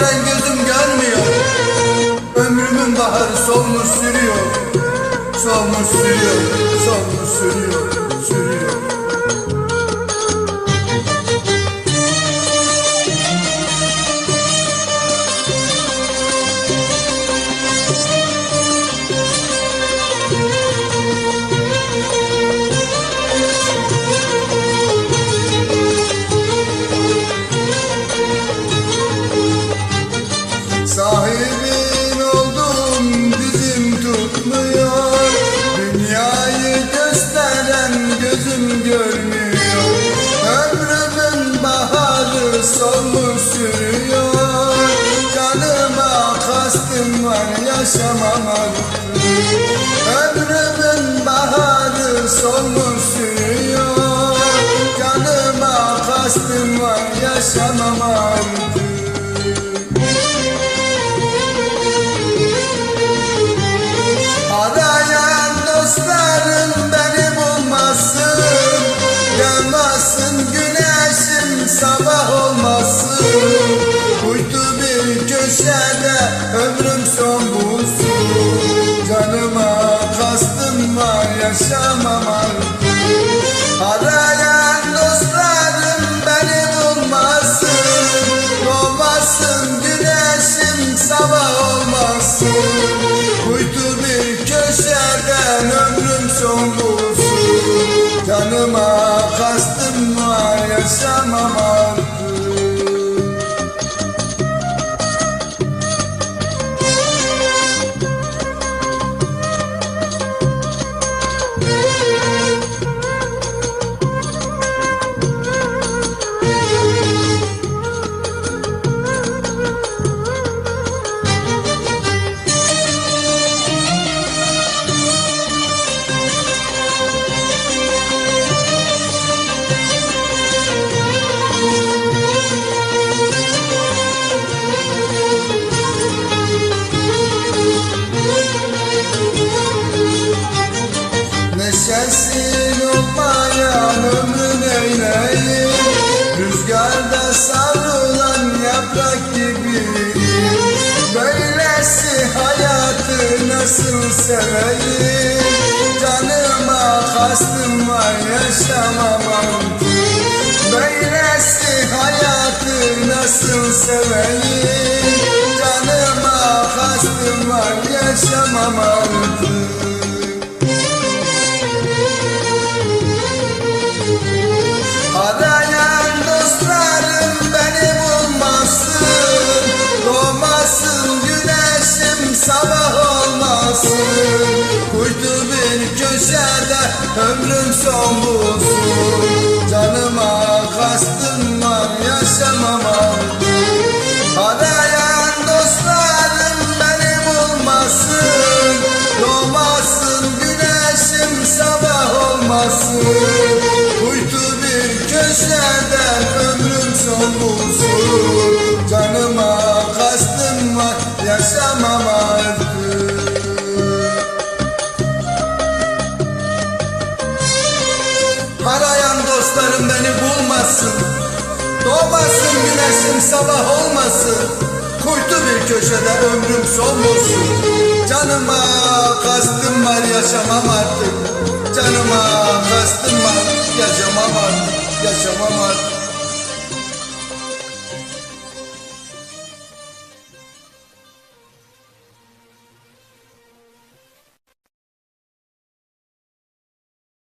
veren gözüm görmüyor. Ömrümün baharı solmuş sürüyor. Solmuş sürüyor, solmuş sürüyor. Tutmuyor Dünyayı gösteren gözüm görmüyor. Ömrümün baharı solmuş sürüyor. Canıma kastım var yaşamam artık Ömrümün baharı solmuş sürüyor. Canıma kastım var yaşamam sabah olmasın Kuytu bir köşeden ömrüm son bulsun. Canıma kastım var yaşamam Neşesin olmayan ömrün eyleyim Rüzgarda savrulan yaprak gibi. Böylesi hayatı nasıl seveyim? Canıma kastım var yaşamam artık Böylesi hayatı nasıl seveyim? Canıma kastım var ömrüm son bulsun. Canıma kastım var yaşamam artık Arayan dostlarım beni bulmasın Doğmasın güneşim sabah olmasın. Kuytu bir köşeden ömrüm Doğmasın güneşim sabah olmasın Kuytu bir köşede ömrüm son bulsun Canıma kastım var Yaşamam artık